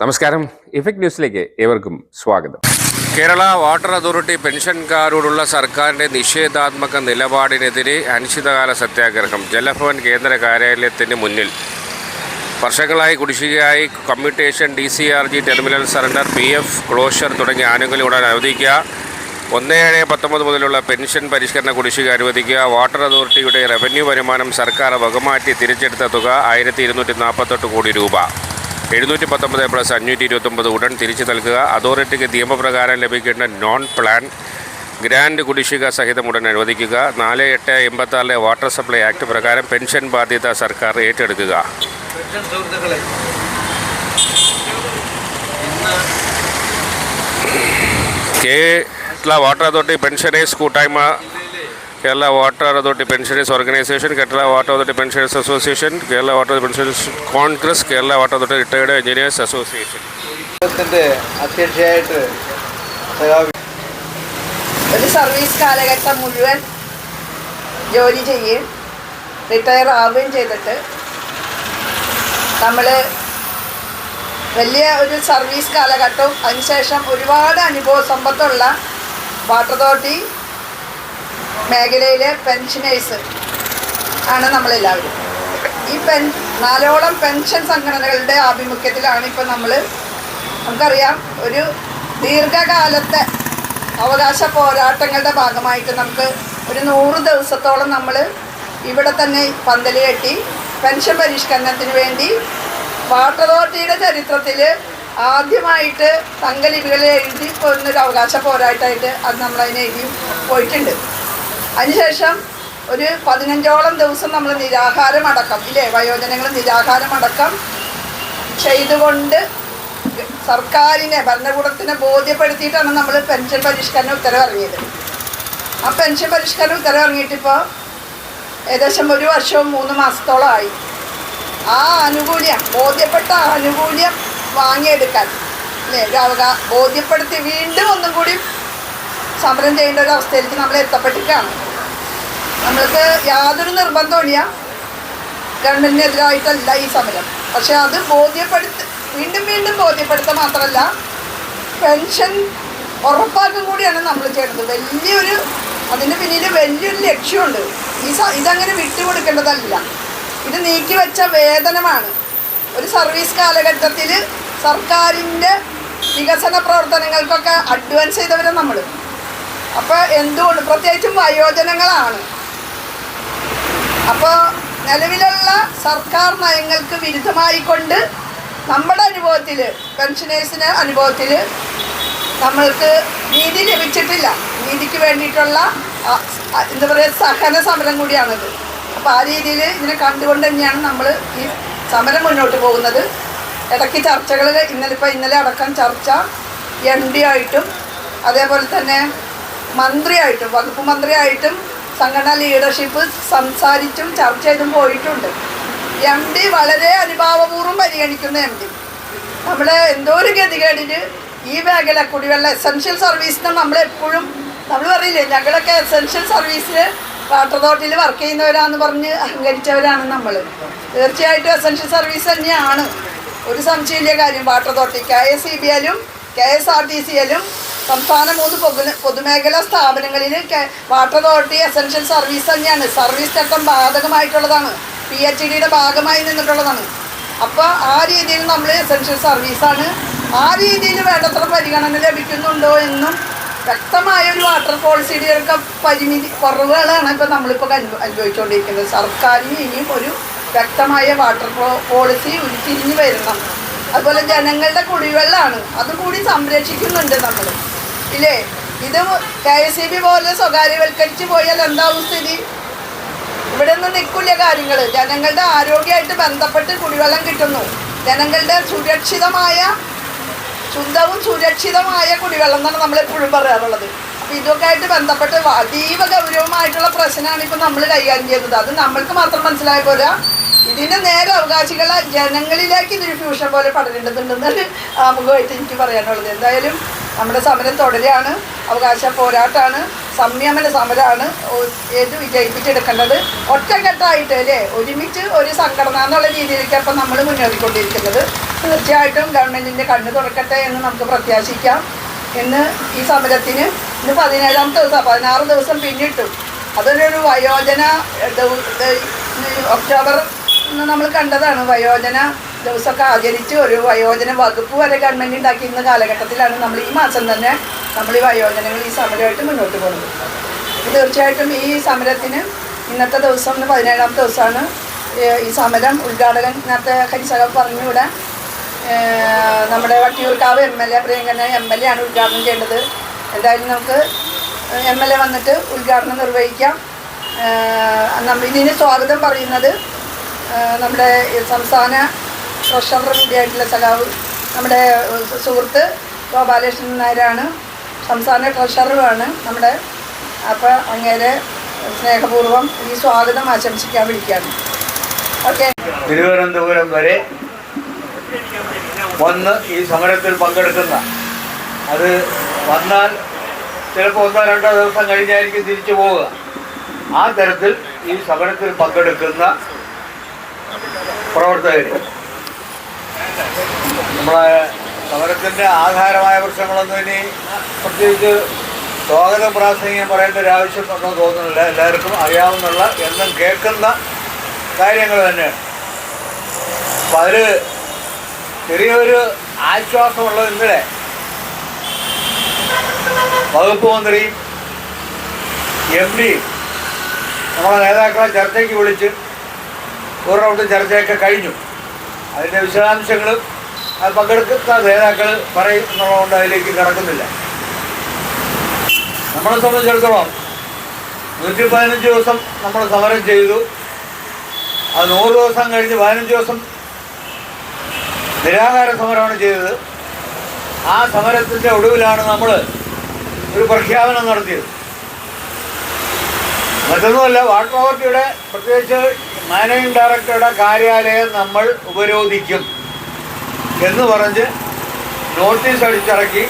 നമസ്കാരം. ഇഫക്ട് ന്യൂസിലേക്ക് ഏവർക്കും സ്വാഗതം. കേരള വാട്ടർ അതോറിറ്റി പെൻഷൻകാരോടുള്ള സർക്കാരിന്റെ നിഷേധാത്മക നിലപാടിനെതിരെ അനിശ്ചിതകാല സത്യാഗ്രഹം. ജലഭവൻ കേന്ദ്ര കാര്യാലയത്തിന് മുന്നിൽ. വർഷങ്ങളായി കുടിശ്ശികയായി commutation D C R G terminal surrender P F closure തുടങ്ങിയ ആനുകൂല്യം ഉടൻ അനുവദിക്കുക. ഒന്ന് ഏഴ് പത്തൊമ്പത് മുതലുള്ള പെൻഷൻ പരിഷ്കരണ കുടിശ്ശിക അനുവദിക്കുക. വാട്ടർ അതോറിറ്റിയുടെ റവന്യൂ വരുമാനം സർക്കാർ വകമാറ്റി തിരിച്ചെടുത്ത തുക ആയിരത്തി കോടി രൂപ. എഴുന്നൂറ്റി പത്തൊമ്പത് പ്ലസ് അഞ്ഞൂറ്റി ഇരുപത്തൊമ്പത് ഉടൻ തിരിച്ചു നൽകുക. അതോറിറ്റിക്ക് നിയമപ്രകാരം ലഭിക്കേണ്ട നോൺ പ്ലാൻ ഗ്രാൻഡ് കുടിശ്ശിക സഹിതം ഉടൻ അനുവദിക്കുക. നാല് എട്ട് എൺപത്താറിലെ വാട്ടർ സപ്ലൈ ആക്ട് പ്രകാരം പെൻഷൻ ബാധ്യത സർക്കാർ ഏറ്റെടുക്കുക. കേരള വാട്ടർ അതോറിറ്റി പെൻഷനേഴ്സ് കൂട്ടായ്മ Kerala water authority pensioners organisation Kerala water authority pensioners association Kerala water pensioners congress Kerala water authority retired engineers association. അധ്യക്ഷയായിട്ട് ഒരു സർവീസ് കാലഘട്ടം മുഴുവൻ ജോലി ചെയ്യുകയും റിട്ടയർ ആവുകയും ചെയ്തിട്ട് നമ്മൾ വലിയ ഒരു സർവീസ് കാലഘട്ടവും അതിനുശേഷം ഒരുപാട് അനുഭവ സമ്പത്തുള്ള വാട്ടർ അതോറിറ്റി മേഖലയിലെ പെൻഷനേഴ്സ് ആണ് നമ്മളെല്ലാവരും. ഈ പെൻ നാലോളം പെൻഷൻ സംഘടനകളുടെ ആഭിമുഖ്യത്തിലാണ് ഇപ്പം നമ്മൾ നമുക്കറിയാം ഒരു ദീർഘകാലത്തെ അവകാശ പോരാട്ടങ്ങളുടെ ഭാഗമായിട്ട് നമുക്ക് ഒരു നൂറ് ദിവസത്തോളം നമ്മൾ ഇവിടെ തന്നെ പന്തലി കെട്ടി പെൻഷൻ പരിഷ്കരണത്തിന് വേണ്ടി വാട്ടർ അതോറിറ്റിയുടെ ചരിത്രത്തിൽ ആദ്യമായിട്ട് തങ്കലിപികളിൽ എഴുതി പോകുന്നൊരു അവകാശ പോരാട്ടമായിട്ട് അത് നമ്മളതിനെ എഴുതി പോയിട്ടുണ്ട്. അതിനുശേഷം ഒരു പതിനഞ്ചോളം ദിവസം നമ്മൾ നിരാഹാരമടക്കം ഇല്ലേ? വയോജനങ്ങൾ നിരാഹാരമടക്കം ചെയ്തുകൊണ്ട് സർക്കാരിനെ ഭരണകൂടത്തിനെ ബോധ്യപ്പെടുത്തിയിട്ടാണ് നമ്മൾ പെൻഷൻ പരിഷ്കരണ ഉത്തരവിറങ്ങിയത് ആ പെൻഷൻ പരിഷ്കരണ ഉത്തരവിറങ്ങിയിട്ടിപ്പോൾ ഏകദേശം ഒരു വർഷവും മൂന്ന് മാസത്തോളമായി ആ ആനുകൂല്യം ബോധ്യപ്പെട്ട ആനുകൂല്യം വാങ്ങിയെടുക്കാൻ അല്ലേ അവകാ ബോധ്യപ്പെടുത്തി വീണ്ടും ഒന്നും കൂടി സമരം ചെയ്യേണ്ട ഒരു അവസ്ഥയിലേക്ക് നമ്മൾ എത്തപ്പെട്ടിട്ടാണ് നമ്മൾക്ക് യാതൊരു നിർബന്ധമില്ല ഗവൺമെന്റിനെതിരായിട്ടല്ല ഈ സമരം. പക്ഷെ അത് ബോധ്യപ്പെടുത്ത വീണ്ടും വീണ്ടും ബോധ്യപ്പെടുത്തുക മാത്രമല്ല പെൻഷൻ ഉറപ്പാക്കും കൂടിയാണ് നമ്മൾ ചെയ്യുന്നത് വലിയൊരു അതിന് പിന്നിൽ വലിയൊരു ലക്ഷ്യമുണ്ട്. ഈ സ ഇതങ്ങനെ വിട്ടുകൊടുക്കേണ്ടതല്ല. ഇത് നീക്കി വെച്ച വേതനമാണ്. ഒരു സർവീസ് കാലഘട്ടത്തിൽ സർക്കാരിന്റെ വികസന പ്രവർത്തനങ്ങൾക്കൊക്കെ അഡ്വാൻസ് ചെയ്തവരെ നമ്മൾ അപ്പോൾ എന്തുകൊണ്ട്? പ്രത്യേകിച്ചും വയോജനങ്ങളാണ്. അപ്പോൾ നിലവിലുള്ള സർക്കാർ നയങ്ങൾക്ക് വിരുദ്ധമായിക്കൊണ്ട് നമ്മുടെ അനുഭവത്തിൽ പെൻഷനേഴ്സിന് അനുഭവത്തിൽ നമ്മൾക്ക് നീതി ലഭിച്ചിട്ടില്ല. നീതിക്ക് വേണ്ടിയിട്ടുള്ള എന്താ പറയുക സഹന സമരം കൂടിയാണത്. അപ്പോൾ ആ രീതിയിൽ ഇതിനെ കണ്ടുകൊണ്ട് തന്നെയാണ് നമ്മൾ ഈ സമരം മുന്നോട്ട് പോകുന്നത്. ഇടയ്ക്ക് ചർച്ചകൾ ഇന്നലെ ഇപ്പോൾ ഇന്നലെ അടക്കം ചർച്ച എം ഡി ആയിട്ടും അതേപോലെ തന്നെ മന്ത്രിയായിട്ടും വകുപ്പ് മന്ത്രിയായിട്ടും സംഘടനാ ലീഡർഷിപ്പ് സംസാരിച്ചും ചർച്ച ചെയ്തും പോയിട്ടുണ്ട്. എം ഡി വളരെ അനുഭാവപൂർവം പരിഗണിക്കുന്ന എം ഡി നമ്മൾ എന്തോ ഒരു ഗതികേടിന് ഈ മേഖല കുടിവെള്ള എസെൻഷ്യൽ സർവീസിന് നമ്മളെപ്പോഴും നമ്മൾ പറയില്ലേ ഞങ്ങളൊക്കെ എസെൻഷ്യൽ സർവീസിൽ വാട്ടർ അതോറിറ്റിയിൽ വർക്ക് ചെയ്യുന്നവരാന്ന് പറഞ്ഞ് അഹങ്കരിച്ചവരാണ് നമ്മൾ തീർച്ചയായിട്ടും എസെൻഷ്യൽ സർവീസ് തന്നെയാണ്. ഒരു സംശയമില്ല കാര്യം water authority K S C B എല്ലും K S R T C എല്ലും സംസ്ഥാന മൂന്ന് പൊതു പൊതുമേഖലാ സ്ഥാപനങ്ങളിൽ വാട്ടർ അതോറിറ്റി എസൻഷ്യൽ സർവീസ് തന്നെയാണ്. സർവീസ് ചട്ടം ബാധകമായിട്ടുള്ളതാണ്. പി എച്ച് ഡിയുടെ ഭാഗമായി നിന്നിട്ടുള്ളതാണ്. അപ്പോൾ ആ രീതിയിൽ നമ്മൾ എസൻഷ്യൽ സർവീസാണ്. ആ രീതിയിൽ വേണ്ടത്ര പരിഗണന ലഭിക്കുന്നുണ്ടോ എന്നും വ്യക്തമായ ഒരു വാട്ടർ പോളിസിയുടെയൊക്കെ പരിമിതി കുറവുകളാണ് ഇപ്പോൾ നമ്മളിപ്പോൾ അനുഭവ അനുഭവിച്ചുകൊണ്ടിരിക്കുന്നത് സർക്കാരിന് ഇനിയും ഒരു വ്യക്തമായ വാട്ടർ പോളിസി ഉരുത്തിരിഞ്ഞ് വരണം. അതുപോലെ ജനങ്ങളുടെ കുടിവെള്ളമാണ് അതുകൂടി സംരക്ഷിക്കുന്നുണ്ട് നമ്മൾ ഇല്ലേ? ഇത് കെ എസ് ഇ ബി പോലെ സ്വകാര്യവൽക്കരിച്ച് പോയാൽ എന്താവും സ്ഥിതി? ഇവിടെ ഒന്നും നിൽക്കില്ല കാര്യങ്ങൾ ജനങ്ങളുടെ ആരോഗ്യമായിട്ട് ബന്ധപ്പെട്ട് കുടിവെള്ളം കിട്ടുന്നു. ജനങ്ങളുടെ സുരക്ഷിതമായ ശുദ്ധവും സുരക്ഷിതമായ കുടിവെള്ളം എന്നാണ് നമ്മളെപ്പോഴും പറയാറുള്ളത്. അപ്പോൾ ഇതൊക്കെ ആയിട്ട് ബന്ധപ്പെട്ട് അതീവ ഗൗരവമായിട്ടുള്ള പ്രശ്നമാണ് ഇപ്പം നമ്മൾ കൈകാര്യം ചെയ്യുന്നത്. അത് നമ്മൾക്ക് മാത്രം മനസ്സിലായ പോലെ ഇതിന്റെ നേരെ അവകാശികളെ ജനങ്ങളിലേക്ക് ഇതൊരു ഫ്യൂഷൻ പോലെ പടരേണ്ടതുണ്ടെന്നാണ് ആമുഖമായിട്ട് എനിക്ക് പറയാനുള്ളത്. എന്തായാലും നമ്മുടെ സമരം തുടരുകയാണ്. അവകാശ പോരാട്ടമാണ് സംയമന സമരമാണ്. ഏത് വിജയിപ്പിച്ചെടുക്കേണ്ടത്? ഒറ്റക്കെട്ടായിട്ട് അല്ലേ? ഒരുമിച്ച് ഒരു സംഘടന എന്നുള്ള രീതിയിലേക്ക് അപ്പം നമ്മൾ മുന്നേറിക്കൊണ്ടിരിക്കുന്നത്. തീർച്ചയായിട്ടും ഗവൺമെന്റിന്റെ കണ്ണ് തുറക്കട്ടെ എന്ന് നമുക്ക് പ്രത്യാശിക്കാം. ഇന്ന് ഈ സമരത്തിന് ഇന്ന് പതിനേഴാമത്തെ ദിവസം പതിനാറ് ദിവസം പിന്നിട്ടു. അതൊരു വയോജന ഒക്ടോബർ നമ്മൾ കണ്ടതാണ് വയോജന ദിവസമൊക്കെ ആചരിച്ച് ഒരു വയോജന വകുപ്പ് വരെ ഗവൺമെന്റ് ഉണ്ടാക്കിയിരുന്ന കാലഘട്ടത്തിലാണ് നമ്മൾ ഈ മാസം തന്നെ നമ്മൾ ഈ വയോജനങ്ങൾ ഈ സമരമായിട്ട് മുന്നോട്ട് പോകുന്നത്. തീർച്ചയായിട്ടും ഈ സമരത്തിന് ഇന്നത്തെ ദിവസം പതിനേഴാമത്തെ പതിനേഴാം ദിവസമാണ് ഈ സമരം ഉദ്ഘാടകൻ ഇന്നത്തെ കരിസകം പറഞ്ഞുകൂടെ ഏഹ് നമ്മുടെ വട്ടിയൂർക്കാവ് എം എൽ എ പ്രിയങ്കന എം എൽ എ ആണ് ഉദ്ഘാടനം ചെയ്യേണ്ടത്. എന്തായാലും നമുക്ക് എം എൽ എ വന്നിട്ട് ഉദ്ഘാടനം നിർവഹിക്കാം. ഇതിന് സ്വാഗതം പറയുന്നത് നമ്മുടെ സംസ്ഥാന ട്രഷറർ കൂടിയായിട്ടുള്ള സഖാവ് നമ്മുടെ സുഹൃത്ത് ഗോപാലകൃഷ്ണൻ നായരാണ്. സംസ്ഥാന ട്രഷററുമാണ് നമ്മുടെ. അപ്പോൾ അങ്ങേരെ സ്നേഹപൂർവം ഈ സ്വാഗതം ആശംസിക്കാൻ വിളിക്കുകയാണ് ഓക്കെ. തിരുവനന്തപുരം വരെ വന്ന് ഈ സമരത്തിൽ പങ്കെടുക്കുന്ന അത് വന്നാൽ ചിലപ്പോൾ ഒന്നോ രണ്ടോ ദിവസം കഴിഞ്ഞായിരിക്കും തിരിച്ചു പോവുക. ആ തരത്തിൽ ഈ സമരത്തിൽ പങ്കെടുക്കുന്ന പ്രവർത്തകർ നമ്മളെ സമരത്തിന്റെ ആധാരമായ പ്രശ്നങ്ങളൊന്നും ഇനി പ്രത്യേകിച്ച് സ്വാഗതം പ്രാസംഗികം പറയേണ്ട ഒരു ആവശ്യം ഒന്നും തോന്നുന്നില്ല. എല്ലാവർക്കും അറിയാവുന്നുള്ള എന്നും കേൾക്കുന്ന കാര്യങ്ങൾ തന്നെയാണ്. അപ്പം അതിൽ ചെറിയൊരു ആശ്വാസമുള്ളത് ഇന്നലെ വകുപ്പ് മന്ത്രിയും എം ഡിയും നമ്മളെ നേതാക്കളെ ചർച്ചയ്ക്ക് വിളിച്ച് ഒരു റൗണ്ട് ചർച്ചയൊക്കെ കഴിഞ്ഞു. അതിന്റെ വിശദാംശങ്ങൾ അത് പങ്കെടുക്കുന്ന നേതാക്കൾ പറയും എന്നുള്ളതുകൊണ്ട് അതിലേക്ക് കടക്കുന്നില്ല. നമ്മളെ സംബന്ധിച്ചിടത്തോളം നൂറ്റി പതിനഞ്ച് ദിവസം നമ്മൾ സമരം ചെയ്തു. അത് നൂറ് ദിവസം കഴിഞ്ഞ് പതിനഞ്ച് ദിവസം നിരാഹാര സമരമാണ് ചെയ്തത്. ആ സമരത്തിന്റെ ഒടുവിലാണ് നമ്മൾ ഒരു പ്രഖ്യാപനം നടത്തിയത്. മറ്റൊന്നുമല്ല വാട്ടർ അതോറിറ്റിയുടെ പ്രത്യേകിച്ച് മാനേജിംഗ് ഡയറക്ടറുടെ കാര്യാലയം നമ്മൾ ഉപരോധിക്കും എന്ന് പറഞ്ഞ് നോട്ടീസ് അടിച്ചിറക്കി.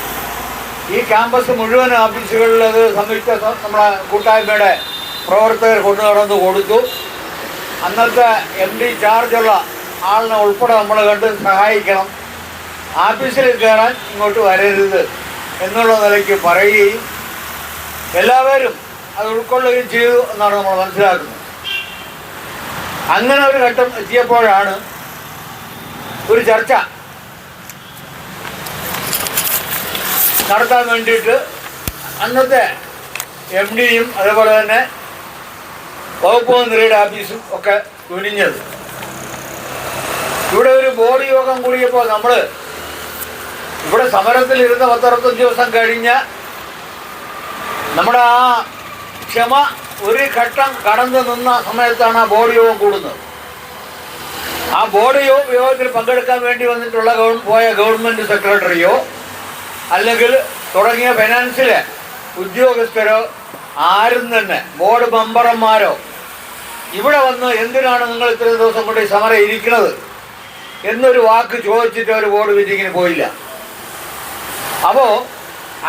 ഈ ക്യാമ്പസ് മുഴുവൻ ഓഫീസുകളിൽ അത് സംയുക്ത നമ്മുടെ കൂട്ടായ്മയുടെ പ്രവർത്തകർ കൊണ്ടു നടന്ന് കൊടുത്തു. അന്നത്തെ എം ഡി ചാർജുള്ള ആളിനെ ഉൾപ്പെടെ നമ്മൾ കണ്ട് സഹായിക്കണം. ആഫീസിൽ കയറാൻ ഇങ്ങോട്ട് വരരുത് എന്നുള്ള നിലയ്ക്ക് പറയുകയും എല്ലാവരും അത് ഉൾക്കൊള്ളുകയും ചെയ്തു എന്നാണ് നമ്മൾ മനസ്സിലാക്കുന്നത്. അങ്ങനെ ഒരു ഘട്ടം എത്തിയപ്പോഴാണ് ഒരു ചർച്ച നടത്താൻ വേണ്ടിയിട്ട് അന്നത്തെ എം ഡിയും അതേപോലെ തന്നെ വകുപ്പ് മന്ത്രിയുടെ ആഫീസും ഒക്കെ തുനിഞ്ഞത് ഇവിടെ ഒരു ബോർഡ് യോഗം കൂടിയപ്പോൾ നമ്മൾ ഇവിടെ സമരത്തിൽ ഇരുന്ന പത്തറുപത്തഞ്ച് ദിവസം കഴിഞ്ഞ നമ്മുടെ ആ ക്ഷമ ഒരു ഘട്ടം കടന്നു നിന്ന സമയത്താണ് ആ ബോർഡ് യോഗം കൂടുന്നത്. ആ ബോർഡ് യോഗത്തിൽ പങ്കെടുക്കാൻ വേണ്ടി വന്നിട്ടുള്ള പോയ ഗവൺമെന്റ് സെക്രട്ടറിയോ അല്ലെങ്കിൽ തുടങ്ങിയ ഫിനാൻസിലെ ഉദ്യോഗസ്ഥരോ ആരും തന്നെ ബോർഡ് മെമ്പർമാരോ ഇവിടെ വന്ന് എന്തിനാണ് നിങ്ങൾ ഇത്ര ദിവസം കൊണ്ട് ഈ സമരം ഇരിക്കുന്നത് എന്നൊരു വാക്ക് ചോദിച്ചിട്ട് ഒരു ബോർഡ് മീറ്റിങ്ങിന് പോയില്ല. അപ്പോൾ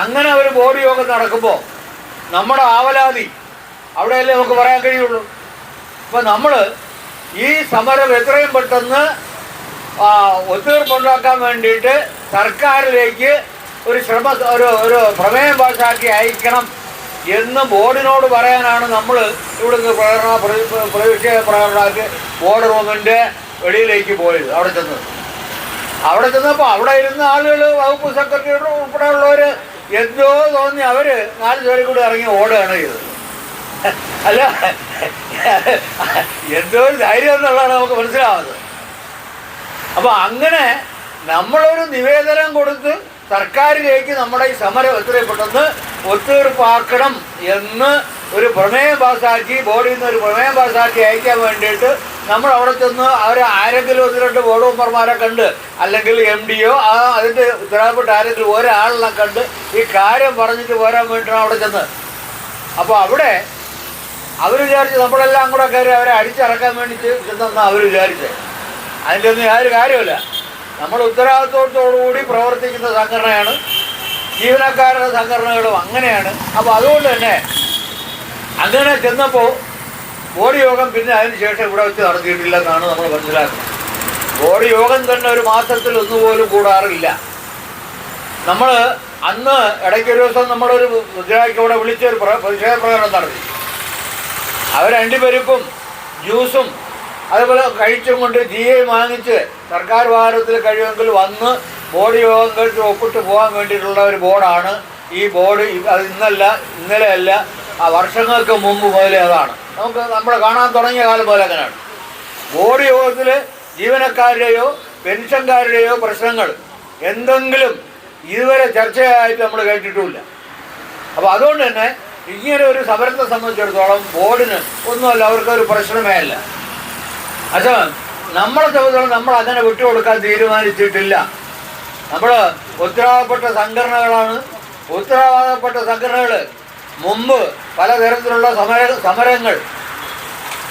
അങ്ങനെ ഒരു ബോർഡ് യോഗം നടക്കുമ്പോൾ നമ്മുടെ ആവലാതി അവിടെയല്ലേ നമുക്ക് പറയാൻ കഴിയുള്ളൂ? അപ്പോൾ നമ്മൾ ഈ സമരം എത്രയും പെട്ടെന്ന് ഒത്തുതീർപ്പുണ്ടാക്കാൻ വേണ്ടിയിട്ട് സർക്കാരിലേക്ക് ഒരു ശ്രമ ഒരു ഒരു പ്രമേയം പാസാക്കി അയക്കണം എന്ന് ബോർഡിനോട് പറയാനാണ് നമ്മൾ ഇവിടുന്ന് പ്രകടന പ്ര- പ്രവിഷയ പ്രകടനമാക്കി ബോർഡ് റൂമിന്റെ വെളിയിലേക്ക് പോയത് അവിടെ ചെന്ന് അവിടെ ചെന്നപ്പോൾ അവിടെ ഇരുന്ന ആളുകൾ വകുപ്പ് സെക്രട്ടറി ഉൾപ്പെടെയുള്ളവർ എന്തോ തോന്നി. അവർ നാല് പേരും കൂടി ഇറങ്ങി ഓടുകയാണ് ചെയ്തത്. അല്ല എന്തോ ധൈര്യം എന്നുള്ളതാണ് നമുക്ക് മനസ്സിലാവുന്നത്. അപ്പോൾ അങ്ങനെ നമ്മളൊരു നിവേദനം കൊടുത്ത് സർക്കാരിലേക്ക് നമ്മുടെ ഈ സമരം എത്രയും പെട്ടെന്ന് ഒത്തുതീർപ്പാക്കണം എന്ന് ഒരു പ്രമേയം പാസ്സാക്കി ബോർഡിൽ നിന്ന് ഒരു പ്രമേയം പാസ്സാക്കി അയക്കാൻ വേണ്ടിയിട്ട് നമ്മൾ അവിടെ ചെന്ന് അവർ ആരെങ്കിലും ഒന്ന് രണ്ട് ബോർഡ് മെമ്പർമാരെ കണ്ട് അല്ലെങ്കിൽ എം ഡിയോ ആ അതിന്റെ ഉത്തരവാദപ്പെട്ട ആരെങ്കിലും ഒരാളിനെ കണ്ട് ഈ കാര്യം പറഞ്ഞിട്ട് പോരാൻ വേണ്ടിയിട്ടാണ് അവിടെ ചെന്ന് അപ്പോൾ അവിടെ അവർ വിചാരിച്ച് നമ്മളെല്ലാം കൂടെ കയറി അവരെ അടിച്ചിറക്കാൻ വേണ്ടി ഇതെന്നാണ് അവർ വിചാരിച്ചത് അതിന്റെ ഒന്നും യാതൊരു കാര്യമില്ല നമ്മൾ ഉത്തരവാദിത്വത്തോടുകൂടി പ്രവർത്തിക്കുന്ന സംഘടനയാണ്. ജീവനക്കാരുടെ സംഘടനകളും അങ്ങനെയാണ്. അപ്പോൾ അതുകൊണ്ട് തന്നെ അങ്ങനെ ചെന്നപ്പോൾ ബോഡി യോഗം പിന്നെ അതിന് ശേഷം ഇവിടെ വെച്ച് നടത്തിയിട്ടില്ലെന്നാണ് നമ്മൾ മനസ്സിലാക്കുന്നത്. ബോഡി യോഗം തന്നെ ഒരു മാസത്തിൽ ഒന്നുപോലും കൂടാറില്ല. നമ്മൾ അന്ന് ഇടയ്ക്ക് ഒരു ദിവസം നമ്മളൊരു മുദ്രായ്ക്ക് ഇവിടെ വിളിച്ചൊരു പ്ര- പ്രതിഷേധ പ്രകടനം നടത്തി. അവർ ജ്യൂസും അതുപോലെ കഴിച്ചും കൊണ്ട് ജിയെ വാങ്ങിച്ച് സർക്കാർ വാഹനത്തിൽ കഴിയുമെങ്കിൽ വന്ന് ബോർഡ് യോഗങ്ങൾക്ക് ഒപ്പിട്ട് പോകാൻ വേണ്ടിയിട്ടുള്ള ഒരു ബോർഡാണ്. ഈ ബോർഡ് അത് ഇന്നല്ല ഇന്നലെയല്ല ആ വർഷങ്ങൾക്ക് മുമ്പ് മുതലേ അതാണ്. നമുക്ക് നമ്മൾ കാണാൻ തുടങ്ങിയ കാലം പോലെ അങ്ങനെയാണ്. ബോർഡ് യോഗത്തിൽ ജീവനക്കാരുടെയോ പെൻഷൻകാരുടെയോ പ്രശ്നങ്ങൾ എന്തെങ്കിലും ഇതുവരെ ചർച്ചയായിട്ട് നമ്മൾ കേട്ടിട്ടുമില്ല. അപ്പോൾ അതുകൊണ്ട് തന്നെ ഇങ്ങനെ ഒരു സമരത്തെ സംബന്ധിച്ചിടത്തോളം ബോർഡിന് ഒന്നുമല്ല അവർക്കൊരു പ്രശ്നമേ അല്ല. അച്ഛാ നമ്മളെ സംബന്ധിച്ചോളം നമ്മൾ അങ്ങനെ വിട്ടുകൊടുക്കാൻ തീരുമാനിച്ചിട്ടില്ല. നമ്മൾ ഉത്തരവാദപ്പെട്ട സംഘടനകളാണ്. ഉത്തരവാദപ്പെട്ട സംഘടനകൾ മുമ്പ് പലതരത്തിലുള്ള സമര സമരങ്ങൾ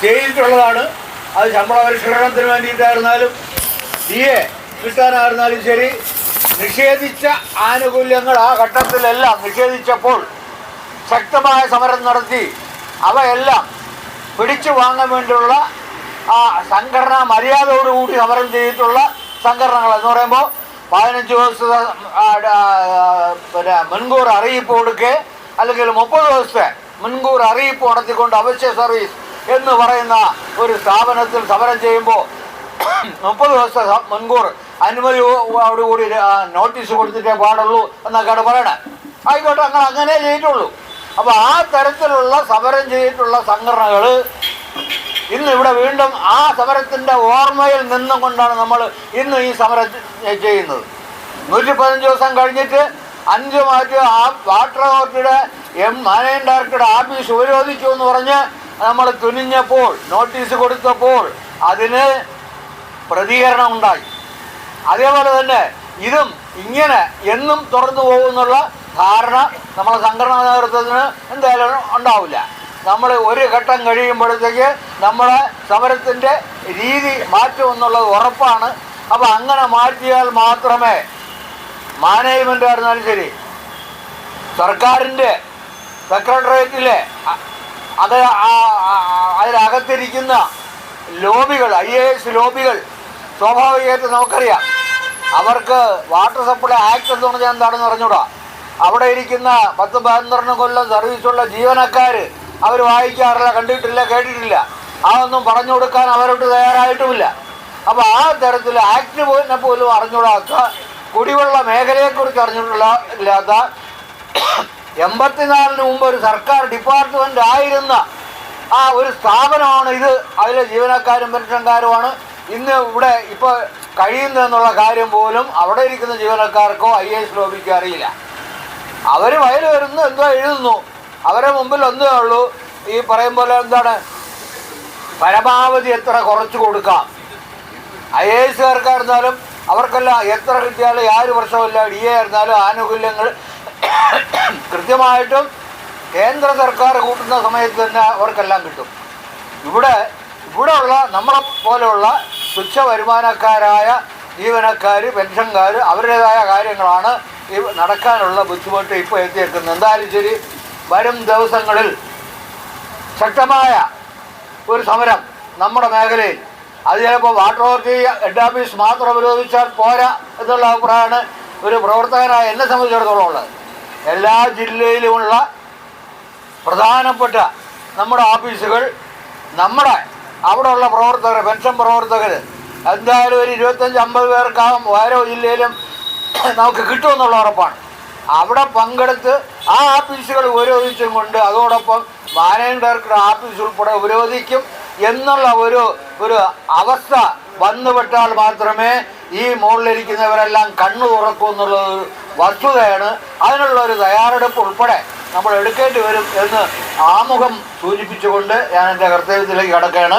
ചെയ്തിട്ടുള്ളതാണ്. അത് ശമ്പള പരിഷ്കരണത്തിന് വേണ്ടിയിട്ടായിരുന്നാലും ഡി എ കിട്ടാനായിരുന്നാലും ശരി. നിഷേധിച്ച ആനുകൂല്യങ്ങൾ ആ ഘട്ടത്തിലെല്ലാം. നിഷേധിച്ചപ്പോൾ ശക്തമായ സമരം നടത്തി. അവയെല്ലാം പിടിച്ചു വാങ്ങാൻ വേണ്ടിയുള്ള ആ സംഘടനാ മര്യാദയോടുകൂടി സമരം ചെയ്തിട്ടുള്ള സംഘടനകൾ എന്ന് പറയുമ്പോൾ പതിനഞ്ച് ദിവസത്തെ പിന്നെ മുൻകൂർ അറിയിപ്പ് കൊടുക്കുക അല്ലെങ്കിൽ മുപ്പത് ദിവസത്തെ മുൻകൂർ അറിയിപ്പ് നടത്തിക്കൊണ്ട് അവശ്യ സർവീസ് എന്ന് പറയുന്ന ഒരു സ്ഥാപനത്തിൽ സമരം ചെയ്യുമ്പോൾ മുപ്പത് ദിവസത്തെ മുൻകൂർ അനുമതിയോടുകൂടി നോട്ടീസ് കൊടുത്തിട്ടേ പാടുള്ളൂ എന്നൊക്കെയാണ് പറയണേ. ആയിക്കോട്ടെ അങ്ങനെ അങ്ങനെ ചെയ്തിട്ടുള്ളൂ. അപ്പോൾ ആ തരത്തിലുള്ള സമരം ചെയ്തിട്ടുള്ള സംഘടനകൾ ഇന്ന് ഇവിടെ വീണ്ടും ആ സമരത്തിന്റെ ഓർമ്മയിൽ നിന്നും കൊണ്ടാണ് നമ്മൾ ഇന്ന് ഈ സമരം ചെയ്യുന്നത്. നൂറ്റി പതിനഞ്ച് ദിവസം കഴിഞ്ഞിട്ട് അഞ്ച് മാറ്റി ആ വാട്ടർ അതോറിറ്റിയുടെ എം മാനേജിംഗ് ഡയറക്ടറുടെ ആഫീസ് ഉപരോധിച്ചു എന്ന് പറഞ്ഞ് നമ്മൾ തുനിഞ്ഞപ്പോൾ നോട്ടീസ് കൊടുത്തപ്പോൾ അതിന് പ്രതികരണം ഉണ്ടായി. അതേപോലെ തന്നെ ഇതും ഇങ്ങനെ എന്നും തുറന്നു പോകുന്നുള്ള ധാരണ നമ്മളെ സംഘടനാ നേതൃത്വത്തിന് എന്തായാലും ഉണ്ടാവില്ല. നമ്മൾ ഒരു ഘട്ടം കഴിയുമ്പോഴത്തേക്ക് നമ്മളെ സമരത്തിന്റെ രീതി മാറ്റുമെന്നുള്ളത് ഉറപ്പാണ്. അപ്പോൾ അങ്ങനെ മാറ്റിയാൽ മാത്രമേ മാനേജ്മെന്റ് ആയിരുന്നാലും ശരി സർക്കാരിന്റെ സെക്രട്ടേറിയറ്റിലെ അത് അതിനകത്തിരിക്കുന്ന ലോബികൾ ഐ എ എസ് ലോബികൾ സ്വാഭാവികമായിട്ട് നമുക്കറിയാം. അവർക്ക് വാട്ടർ സപ്ലൈ ആക്ട് എന്ന് പറഞ്ഞാൽ എന്താണെന്ന് അറിഞ്ഞൂടാ? അവിടെ ഇരിക്കുന്ന പത്ത് പന്ത്രണ്ട് കൊല്ലം സർവീസുള്ള ജീവനക്കാർ അവർ വായിക്കാറില്ല കണ്ടിട്ടില്ല കേട്ടിട്ടില്ല. ആ ഒന്നും പറഞ്ഞു കൊടുക്കാൻ അവരോട് തയ്യാറായിട്ടുമില്ല. അപ്പോൾ ആ തരത്തിൽ ആക്ട് പോയിനെ പോലും അറിഞ്ഞുകൂടാത്ത കുടിവെള്ള മേഖലയെക്കുറിച്ച് അറിഞ്ഞിട്ടുള്ള ഇല്ലാത്ത എൺപത്തിനാലിന് മുമ്പ് ഒരു സർക്കാർ ഡിപ്പാർട്ട്മെന്റ് ആയിരുന്ന ആ ഒരു സ്ഥാപനമാണ് ഇത്. അതിലെ ജീവനക്കാരും പെൻഷൻകാരുമാണ്. ഇന്ന് ഇവിടെ ഇപ്പോൾ കഴിയുന്നതെന്നുള്ള കാര്യം പോലും അവിടെ ഇരിക്കുന്ന ജീവനക്കാർക്കോ ഐ എസ് ലോബിക്കോ അറിയില്ല. അവർ വയൽ വരുന്നു എന്തോ എഴുതുന്നു? അവരെ മുമ്പിൽ ഒന്നേ ഉള്ളൂ. ഈ പറയും പോലെ എന്താണ്? പരമാവധി എത്ര കുറച്ച് കൊടുക്കാം. ഐ എ എസുകാർക്കായിരുന്നാലും അവർക്കെല്ലാം എത്ര കിട്ടിയാലും യാതൊരു പ്രശ്നമില്ല ഡി എ ആയിരുന്നാലും ആനുകൂല്യങ്ങൾ കൃത്യമായിട്ടും കേന്ദ്ര സർക്കാർ കൂട്ടുന്ന സമയത്ത് തന്നെ അവർക്കെല്ലാം കിട്ടും. ഇവിടെ ഇവിടെയുള്ള നമ്മളെ പോലെയുള്ള തുച്ഛ വരുമാനക്കാരായ ജീവനക്കാർ പെൻഷൻകാർ അവരുടേതായ കാര്യങ്ങളാണ് നടക്കാനുള്ള ബുദ്ധിമുട്ട് ഇപ്പോൾ എത്തിയേക്കുന്നത് എന്തായാലും ശരി വരും ദിവസങ്ങളിൽ ശക്തമായ ഒരു സമരം നമ്മുടെ മേഖലയിൽ. അത് ചിലപ്പോൾ വാട്ടർ അതോറിറ്റി ഹെഡ് ഓഫീസ് മാത്രം വിരോധിച്ചാൽ പോരാ എന്നുള്ള അഭിപ്രായമാണ് ഒരു പ്രവർത്തകനായ എന്നെ സംബന്ധിച്ചിടത്തോളം ഉള്ളത്. എല്ലാ ജില്ലയിലുമുള്ള പ്രധാനപ്പെട്ട നമ്മുടെ ഓഫീസുകൾ നമ്മുടെ അവിടെയുള്ള പ്രവർത്തകർ പെൻഷൻ പ്രവർത്തകർ എന്തായാലും ഒരു ഇരുപത്തഞ്ച് അമ്പത് പേർക്കാവും ഓരോ ജില്ലയിലും നമുക്ക് കിട്ടുമെന്നുള്ള ഉറപ്പാണ്. അവിടെ പങ്കെടുത്ത് ആ ആപ്പീസുകൾ ഉപരോധിച്ചും കൊണ്ട് അതോടൊപ്പം മാനേജിംഗ് ഡയറക്ടർ ആപ്പീസ് ഉൾപ്പെടെ ഉപരോധിക്കും എന്നുള്ള ഒരു ഒരു അവസ്ഥ വന്നുപെട്ടാൽ മാത്രമേ ഈ മുകളിലിരിക്കുന്നവരെല്ലാം കണ്ണു തുറക്കൂ എന്നുള്ളത് വസ്തുതയാണ് അതിനുള്ള ഒരു തയ്യാറെടുപ്പ് ഉൾപ്പെടെ നമ്മൾ എടുക്കേണ്ടി വരും എന്ന് ആമുഖം സൂചിപ്പിച്ചുകൊണ്ട് ഞാൻ എന്റെ കർത്തവ്യത്തിലേക്ക് കടക്കുകയാണ്.